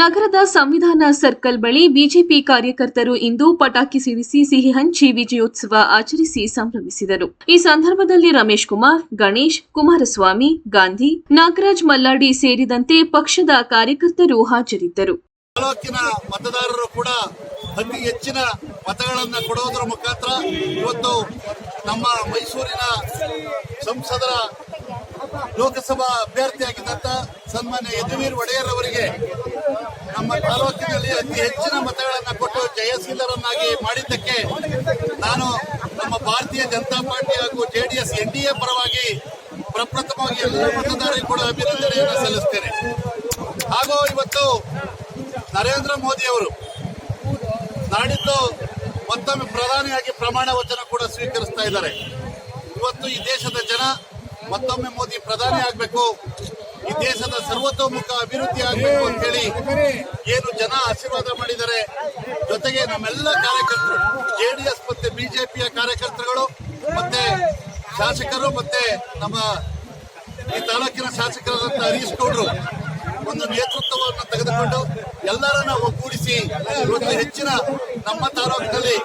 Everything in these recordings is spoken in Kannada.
ನಗರದ ಸಂವಿಧಾನ ಸರ್ಕಲ್ ಬಳಿ ಬಿಜೆಪಿ ಕಾರ್ಯಕರ್ತರು ಇಂದು ಪಟಾಕಿ ಸಿಡಿಸಿ ಸಿಹಿ ಹಂಚಿ ವಿಜಯೋತ್ಸವ ಆಚರಿಸಿ ಸಂಭ್ರಮಿಸಿದರು. ಈ ಸಂದರ್ಭದಲ್ಲಿ ರಮೇಶ್ ಕುಮಾರ್, ಗಣೇಶ್, ಕುಮಾರಸ್ವಾಮಿ, ಗಾಂಧಿ, ನಾಗರಾಜ್ ಮಲ್ಲಾಡಿ ಸೇರಿದಂತೆ ಪಕ್ಷದ ಕಾರ್ಯಕರ್ತರು ಹಾಜರಿದ್ದರು. ತಾಲೂಕಿನ ಮತದಾರರು ಕೂಡ ಅತಿ ಹೆಚ್ಚಿನ ಮತಗಳನ್ನು ಮುಖಾಂತರ ಇವತ್ತು ನಮ್ಮ ಮೈಸೂರಿನ ಸಂಸದರ ಲೋಕಸಭಾ ಅಭ್ಯರ್ಥಿಯಾಗಿದ್ದಂತ ಸನ್ಮಾನ್ಯ ಯದುವೀರ್ ಒಡೆಯರ್ ಅವರಿಗೆ ನಮ್ಮ ತಾಲೂಕಿನಲ್ಲಿ ಅತಿ ಹೆಚ್ಚಿನ ಮತಗಳನ್ನು ಕೊಟ್ಟು ಜಯಶೀಲರನ್ನಾಗಿ ಮಾಡಿದ್ದಕ್ಕೆ ನಾನು ನಮ್ಮ ಭಾರತೀಯ ಜನತಾ ಪಾರ್ಟಿ ಹಾಗೂ ಜೆಡಿಎಸ್ ಎನ್ ಡಿ ಎ ಪರವಾಗಿ ಪ್ರಪ್ರಥಮವಾಗಿ ಎಲ್ಲ ಮತದಾರರಿಗೆ ಕೂಡ ಅಭಿನಂದನೆಯನ್ನು ಸಲ್ಲಿಸ್ತೇನೆ. ಹಾಗೂ ಇವತ್ತು ನರೇಂದ್ರ ಮೋದಿ ಅವರು ನಾಡಿದ್ದು ಮತ್ತೊಮ್ಮೆ ಪ್ರಧಾನಿಯಾಗಿ ಪ್ರಮಾಣ ವಚನ ಕೂಡ ಸ್ವೀಕರಿಸ್ತಾ ಇದ್ದಾರೆ. ಇವತ್ತು ಈ ದೇಶದ ಜನ ಮತ್ತೊಮ್ಮೆ ಮೋದಿ ಪ್ರಧಾನಿ ಆಗ್ಬೇಕು. ಈ ದೇಶದ ಸರ್ವತೋಮುಖ ಅಭಿವೃದ್ಧಿ ಆಗ್ಬೇಕು ಅಂತ ಹೇಳಿ ಏನು ಜನ ಆಶೀರ್ವಾದ ಮಾಡಿದ್ದಾರೆ. ಜೊತೆಗೆ ನಮ್ಮೆಲ್ಲ ಕಾರ್ಯಕರ್ತರು, ಜೆಡಿಎಸ್ ಮತ್ತೆ ಬಿಜೆಪಿಯ ಕಾರ್ಯಕರ್ತರುಗಳು, ಮತ್ತೆ ಶಾಸಕರು, ಮತ್ತೆ ನಮ್ಮ ಈ ತಾಲೂಕಿನ ಶಾಸಕರಾದಂತ ಹರೀಶ್ ಗೌಡ್ರು ಒಂದು ನೇತೃತ್ವವನ್ನು ತೆಗೆದುಕೊಂಡು ಎಲ್ಲರನ್ನ ಒಗ್ಗೂಡಿಸಿ ಇವತ್ತು ಹೆಚ್ಚಿನ ನಮ್ಮ ತಾಲೂಕಿನಲ್ಲಿ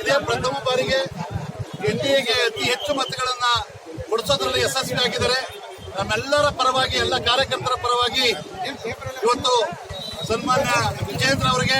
ಇದೇ ಪ್ರಥಮ ಬಾರಿಗೆ ಎನ್ಡಿಎಗೆ ಅತಿ ಹೆಚ್ಚು ಮತಗಳನ್ನ ಕೊಡಿಸೋದ್ರಲ್ಲಿ ಯಶಸ್ವಿಯಾಗಿದ್ದಾರೆ ನಮ್ಮೆಲ್ಲರ ಪರವಾಗಿ ಎಲ್ಲ ಕಾರ್ಯಕರ್ತರ ಪರವಾಗಿ ಇವತ್ತು ಸನ್ಮಾನ್ಯ ವಿಜೇಂದ್ರ ಅವರಿಗೆ